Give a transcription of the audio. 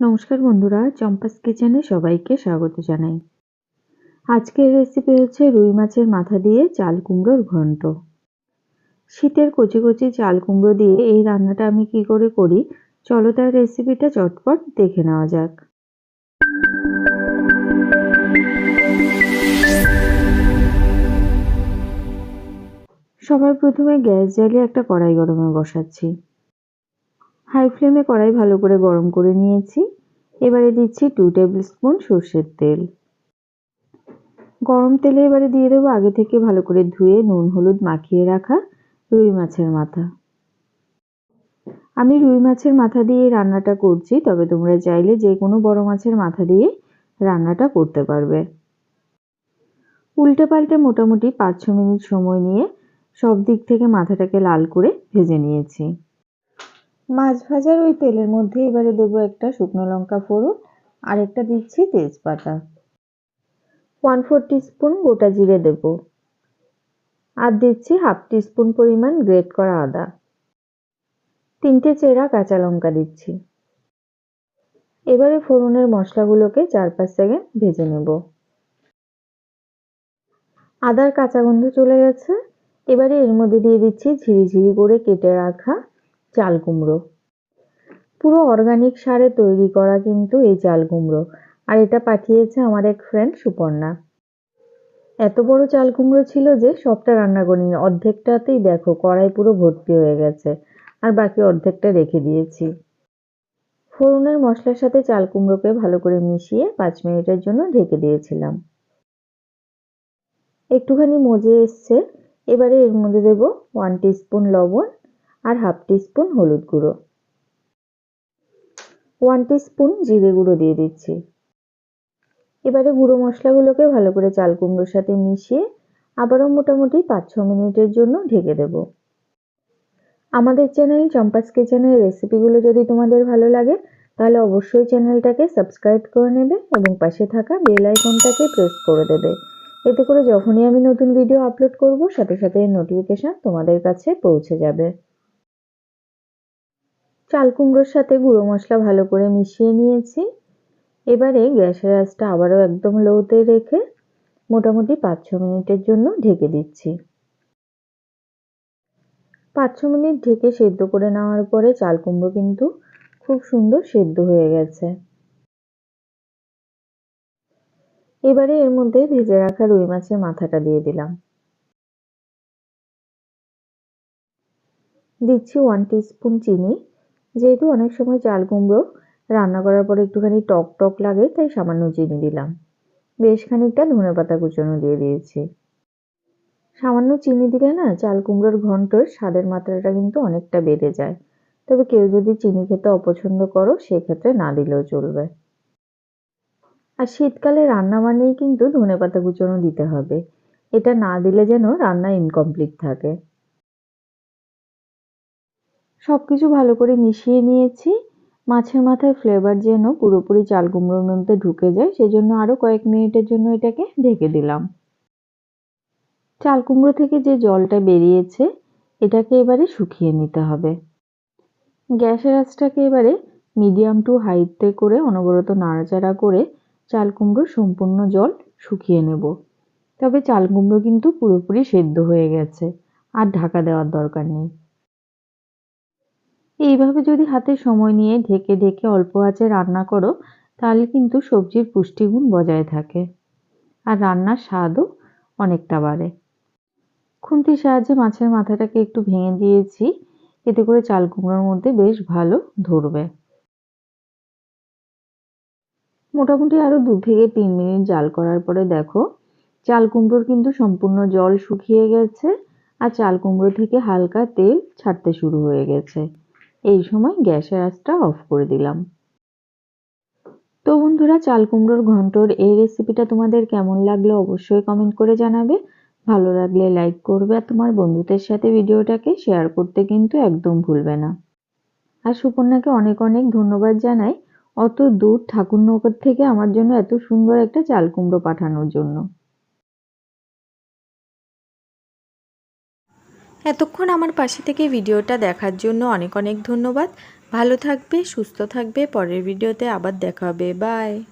নমস্কার বন্ধুরা, চম্পাস কিচেনে সবাইকে স্বাগত জানাই। আজকের রেসিপি হচ্ছে রুই মাছের মাথা দিয়ে চাল কুমড়োর ঘন্ট। শীতের কচি কচি চাল কুমড়ো দিয়ে এই রান্নাটা আমি কি করে করি, চলো তার রেসিপিটা চটপট দেখে নেওয়া যাক। সবার প্রথমে গ্যাস জ্বালিয়ে একটা কড়াই গরমে বসাচ্ছি। হাই ফ্লেমে কড়াই ভালো করে গরম করে নিয়েছি। এবারে দিচ্ছি টু টেবিল স্পুন সর্ষের তেল। গরম তেলে এবারে দিয়ে দেবো আগে থেকে ভালো করে ধুয়ে নুন, হলুদ মাখিয়ে রাখা রুই মাছের মাথা। আমি রুই মাছের মাথা দিয়ে রান্নাটা করছি, তবে তোমরা চাইলে যে কোনো বড় মাছের মাথা দিয়ে রান্নাটা করতে পারবে। উল্টে পাল্টে মোটামুটি পাঁচ ছ মিনিট সময় নিয়ে সব দিক থেকে মাথাটাকে লাল করে ভেজে নিয়েছি। মাছ ভাজার ওই তেলের মধ্যে এবারে দেবো একটা শুকনো লঙ্কা ফোড়ন, আর একটা দিচ্ছি তেজপাতা। ওয়ান ফোর স্পুন গোটা জিরে দেব। আর দিচ্ছি হাফ টিস্পুন পরিমাণ গ্রেট করা আদা। তিনটে চেরা কাঁচা লঙ্কা দিচ্ছি। এবারে ফোড়নের মশলাগুলোকে চার পাঁচ সেকেন্ড ভেজে নেব। আদার কাঁচা গন্ধ চলে গেছে। এবারে এর মধ্যে দিয়ে দিচ্ছি ঝিরিঝিরি করে কেটে রাখা চাল কুমড়ো। পুরো অর্গানিক সারে তৈরি করা কিন্তু এই চাল কুমড়ো। আর এটা পাঠিয়েছে আমার এক ফ্রেন্ড সুপর্ণা। এত বড় চাল কুমড়ো ছিল যে সবটা রান্না করিনি। অর্ধেকটাতেই দেখো, কড়াই পুরো ভর্তি হয়ে গেছে। আর বাকি অর্ধেকটা রেখে দিয়েছি। ফোড়নের মশলার সাথে চাল কুমড়োকে ভালো করে মিশিয়ে পাঁচ মিনিটের জন্য ঢেকে দিয়েছিলাম। একটুখানি মজে এসছে। এবারে এর মধ্যে দেব ওয়ান স্পুন লবণ আর হাফ স্পুন হলুদ গুঁড়ো। ওয়ান স্পুন জিরে গুঁড়ো দিয়ে দিচ্ছি। এবারে গুঁড়ো মশলাগুলোকে ভালো করে চাল কুমড়োর সাথে মিশিয়ে আবারও মোটামুটি পাঁচ ছ মিনিটের জন্য ঢেকে দেব। আমাদের চ্যানেল চম্পাস কিচেনের রেসিপিগুলো যদি তোমাদের ভালো লাগে, তাহলে অবশ্যই চ্যানেলটাকে সাবস্ক্রাইব করে নেবে এবং পাশে থাকা বেল আইকনটাকে প্রেস করে দেবে। এতে করে যখনই আমি নতুন ভিডিও আপলোড করব, সাথে সাথে নোটিফিকেশান তোমাদের কাছে পৌঁছে যাবে। চাল কুমড়োর সাথে গুঁড়ো মশলা ভালো করে মিশিয়ে নিয়েছি। এবারে গ্যাসের আঁচটা আবারও একদম লোতে রেখে মোটামুটি পাঁচ ছ মিনিটের জন্য ঢেকে দিচ্ছি। পাঁচ ছ মিনিট ঢেকে সেদ্ধ করে নেওয়ার পরে চাল কুমড়ো কিন্তু খুব সুন্দর সেদ্ধ হয়ে গেছে। এবারে এর মধ্যে ভেজে রাখা রুই মাছের মাথাটা দিয়ে দিলাম। দিচ্ছি ওয়ান স্পুন চিনি। যেহেতু অনেক সময় চাল কুমড়ো রান্না করার পরে একটুখানি টক টক লাগে, তাই সামান্য চিনি দিলাম। বেশ খানিকটা ধনে পাতা কুচনো দিয়ে দিয়েছি। সামান্য চিনি দিলে না চাল কুমড়োর ঘন্টর স্বাদের মাত্রাটা কিন্তু অনেকটা বেড়ে যায়। তবে কেউ যদি চিনি খেতে অপছন্দ করো, সেক্ষেত্রে না দিলেও চলবে। আর শীতকালে রান্না মানেই কিন্তু ধনে পাতা কুচনো দিতে হবে। এটা না দিলে যেন রান্না ইনকমপ্লিট থাকে। সব কিছু ভালো করে মিশিয়ে নিয়েছি। মাছের মাথায় ফ্লেভার যেন পুরোপুরি চাল কুমড়োর মধ্যে ঢুকে যায়, সেজন্য আরও কয়েক মিনিটের জন্য এটাকে ঢেকে দিলাম। চাল কুমড়ো থেকে যে জলটা বেরিয়েছে, এটাকে এবারে শুকিয়ে নিতে হবে। গ্যাসের আঁচটাকে এবারে মিডিয়াম টু হাইতে করে অনবরত নাড়াচাড়া করে চাল কুমড়োর সম্পূর্ণ জল শুকিয়ে নেব। তবে চাল কুমড়ো কিন্তু পুরোপুরি সেদ্ধ হয়ে গেছে, আর ঢাকা দেওয়ার দরকার নেই। এইভাবে যদি হাতে সময় নিয়ে ঢেকে ঢেকে অল্প আঁচে রান্না করো, তাহলে কিন্তু সবজির পুষ্টিগুণ বজায় থাকে। আর রান্নার স্বাদও অনেকটা বাড়ে। খুন্তির সাহায্যে মাছের মাথাটাকে একটু ভেঙে দিয়েছি, এতে করে চাল কুমড়োর মধ্যে বেশ ভালো ধরবে। মোটামুটি আরও দু থেকে তিন মিনিট জাল করার পরে দেখো, চাল কুমড়োর কিন্তু সম্পূর্ণ জল শুকিয়ে গেছে, আর চাল কুমড়ো থেকে হালকা তেল ছাড়তে শুরু হয়ে গেছে। এই সময় গ্যাসের আঁচটা অফ করে দিলাম। তো বন্ধুরা, চাল কুমড়োর ঘন্টর এই রেসিপিটা তোমাদের কেমন লাগল অবশ্যই কমেন্ট করে জানাবে। ভালো লাগলে লাইক করবে আর তোমার বন্ধুদের সাথে ভিডিওটাকে শেয়ার করতে কিন্তু একদম ভুলবে না। আর সুপর্ণাকে অনেক অনেক ধন্যবাদ জানাই। অত দূর ঠাকুরনগর থেকে আমার জন্য এত সুন্দর একটা চাল কুমড়ো পাঠানোর জন্য। এতক্ষণ আমার পাশে থেকে ভিডিওটা দেখার জন্য অনেক অনেক ধন্যবাদ। ভালো থাকবে, সুস্থ থাকবে। পরের ভিডিওতে আবার দেখা হবে। বাই।